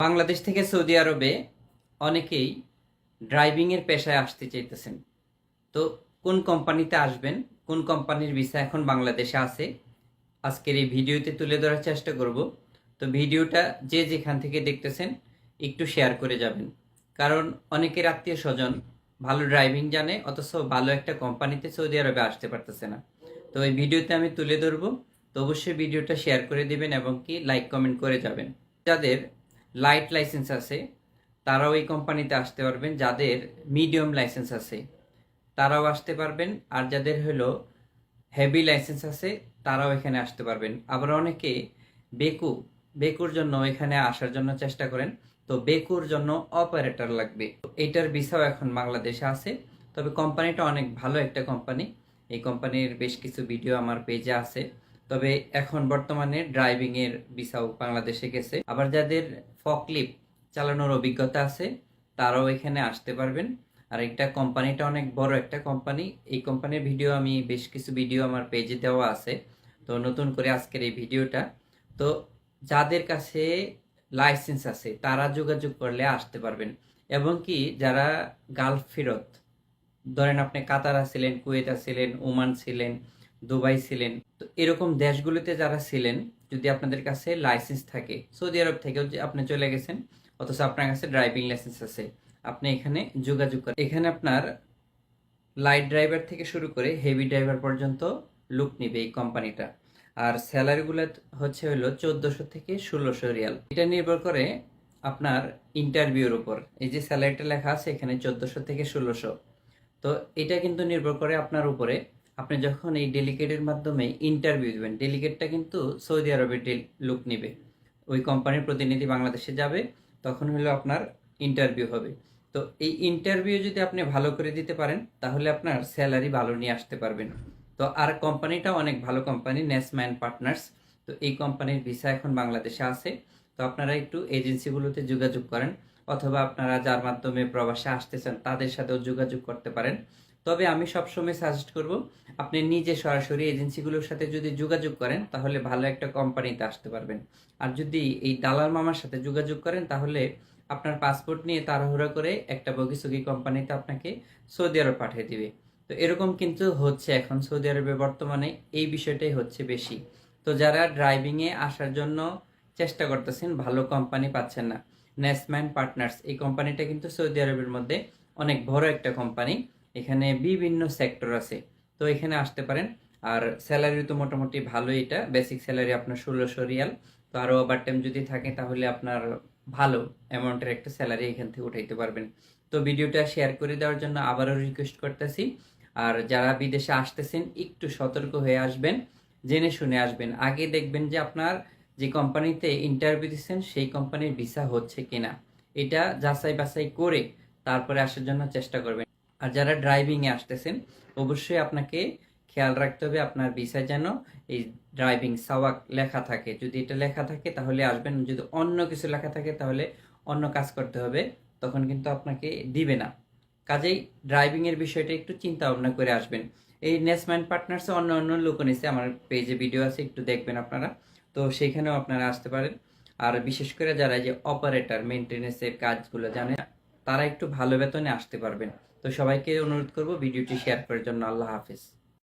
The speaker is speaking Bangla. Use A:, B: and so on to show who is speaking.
A: বাংলাদেশ থেকে সৌদি আরবে অনেকেই ড্রাইভিংয়ের পেশায় আসতে চাইতেছেন। তো কোন কোম্পানিতে আসবেন? কোন কোম্পানির ভিসা এখন বাংলাদেশে আছে? আজকের এই ভিডিওতে তুলে ধরার চেষ্টা করব। তো ভিডিওটা যে যেখান থেকে দেখতেছেন, একটু শেয়ার করে যাবেন। কারণ অনেকের আত্মীয় স্বজন ভালো ড্রাইভিং জানে, অথচ ভালো একটা কোম্পানিতে সৌদি আরবে আসতে পারতেছে না। তো এই ভিডিওতে আমি তুলে ধরবো। তো অবশ্যই ভিডিওটা শেয়ার করে দিবেন এবং কি লাইক কমেন্ট করে যাবেন। যাদের লাইট লাইসেন্স আছে, তারাও এই কোম্পানিতে আসতে পারবেন, যাদের মিডিয়াম লাইসেন্স আছে। তারাও আসতে পারবেন, আর যাদের হলো হেভি লাইসেন্স আছে, তারাও এখানে আসতে পারবেন। আবার অনেকে বেকু, বেকুর জন্য এখানে আসার জন্য চেষ্টা করেন, তো বেকুর জন্য অপারেটর লাগবে। এটার ভিসাও এখন বাংলাদেশে আছে, তবে কোম্পানিটা অনেক ভালো একটা কোম্পানি। এই কোম্পানির বেশ কিছু ভিডিও আমার পেজে আছে। তবে এখন বর্তমানে ড্রাইভিং এর ভিসাও বাংলাদেশে গেছে। আবার যাদের ফকলিপ চালানোর অভিজ্ঞতা আছে, তারাও এখানে আসতে পারবেন। আর একটা কোম্পানিটা অনেক বড় একটা কোম্পানি এই কোম্পানির ভিডিও আমি, বেশ কিছু ভিডিও আমার পেজে দেওয়া আছে। তো নতুন করে আজকের এই ভিডিওটা তো যাদের কাছে লাইসেন্স আছে, তারা যোগাযোগ করলে আসতে পারবেন। এবং কি, যারা গালফ ফেরত ধরেন আপনি কাতার ছিলেন কুয়েত ছিলেন ওমান ছিলেন দুবাই ছিলেন। তো এরকম দেশগুলিতে যারা ছিলেন, যদি আপনাদের কাছে লাইসেন্স থাকে, সৌদি আরব থেকেও যে আপনি চলে গেছেন, অথচ আপনার কাছে ড্রাইভিং লাইসেন্স আছে, আপনি এখানে যোগাযোগ করেন। এখানে আপনার লাইট ড্রাইভার থেকে শুরু করে হেভি ড্রাইভার পর্যন্ত লুক নিবে এই কোম্পানিটা আর স্যালারিগুলো হচ্ছে হলো চোদ্দোশো থেকে ষোলোশো রিয়াল। এটা নির্ভর করে আপনার ইন্টারভিউর উপর। এই যে স্যালারিটা লেখা আছে এখানে চোদ্দোশো থেকে ষোলোশো। তো এটা কিন্তু নির্ভর করে আপনার উপরে আপনি যখন এই ডেলিগেটের মাধ্যমে ইন্টারভিউ দেবেন ডেলিগেটটা কিন্তু সৌদি আরবের লুক নেবে। ওই কোম্পানির প্রতিনিধি বাংলাদেশে যাবে, তখন হলো আপনার ইন্টারভিউ হবে। তো এই ইন্টারভিউ যদি আপনি ভালো করে দিতে পারেন, তাহলে আপনার স্যালারি ভালো নিয়ে আসতে পারবেন। তো আর কোম্পানিটা অনেক ভালো কোম্পানি নেসম্যান পার্টনার্স তো এই কোম্পানির ভিসা এখন বাংলাদেশে আছে। তো আপনারা একটু এজেন্সিগুলোতে যোগাযোগ করেন, অথবা আপনারা যার মাধ্যমে প্রবাসে আসতে চান, তাদের সাথেও যোগাযোগ করতে পারেন। তবে আমি সবসময় সাজেস্ট করব, আপনি নিজে সরাসরি এজেন্সিগুলোর সাথে যদি যোগাযোগ করেন, তাহলে ভালো একটা কোম্পানিতে আসতে পারবেন। আর যদি এই দালাল মামার সাথে যোগাযোগ করেন, তাহলে আপনার পাসপোর্ট নিয়ে তাড়াহুড়া করে একটা বগিসগি কোম্পানিতে আপনাকে সৌদি আরব পাঠিয়ে দিবে। তো এরকম কিন্তু হচ্ছে এখন সৌদি আরবে বর্তমানে, এই বিষয়টাই হচ্ছে বেশি। তো যারা ড্রাইভিংয়ে আসার জন্য চেষ্টা করতেছেন, ভালো কোম্পানি পাচ্ছেন না। নেসম্যান পার্টনার্স এই কোম্পানিটা কিন্তু সৌদি আরবের মধ্যে অনেক বড় একটা কোম্পানি। এখানে বিভিন্ন সেক্টর আছে। তো এখানে আসতে পারেন। আর স্যালারি তো মোটামুটি ভালো এটা। বেসিক স্যালারি আপনার ষোলোশো রিয়াল। তো আরও ওভার টাইম যদি থাকে তাহলে আপনার ভালো অ্যামাউন্টের একটা স্যালারি এখান থেকে উঠাইতে পারবেন। তো ভিডিওটা শেয়ার করে দেওয়ার জন্য আবারও রিকোয়েস্ট করতেছি। আর যারা বিদেশে আসতেছেন, একটু সতর্ক হয়ে আসবেন, জেনে শুনে আসবেন। আগে দেখবেন যে আপনার যে কোম্পানিতে ইন্টারভিউ দিচ্ছেন, সেই কোম্পানির ভিসা হচ্ছে কিনা। এটা যাচাই বাছাই করে তারপরে আসার জন্য চেষ্টা করবেন। আর যারা ড্রাইভিংয়ে আসতেছেন, অবশ্যই আপনাকে খেয়াল রাখতে হবে আপনার ভিসা যেন এই ড্রাইভিং সাওয়াক লেখা থাকে। যদি এটা লেখা থাকে, তাহলে আসবেন। যদি অন্য কিছু লেখা থাকে, তাহলে অন্য কাজ করতে হবে। তখন কিন্তু আপনাকে দিবে না। কাজেই ড্রাইভিং এর বিষয়টা একটু চিন্তা ভাবনা করে আসবেন। এই নেসম্যান পার্টনার্সে অন্য অন্য লোক নিচ্ছে আমার পেজে ভিডিও আছে, একটু দেখবেন আপনারা। তো সেখানেও আপনারা আসতে পারেন। আর বিশেষ করে যারা যে অপারেটর মেনটেন্যান্সের কাজগুলো জানে তারা একটু ভালো বেতনে আসতে পারবেন। তো সবাইকে অনুরোধ করব ভিডিওটি শেয়ার করার জন্য। আল্লাহ হাফিজ।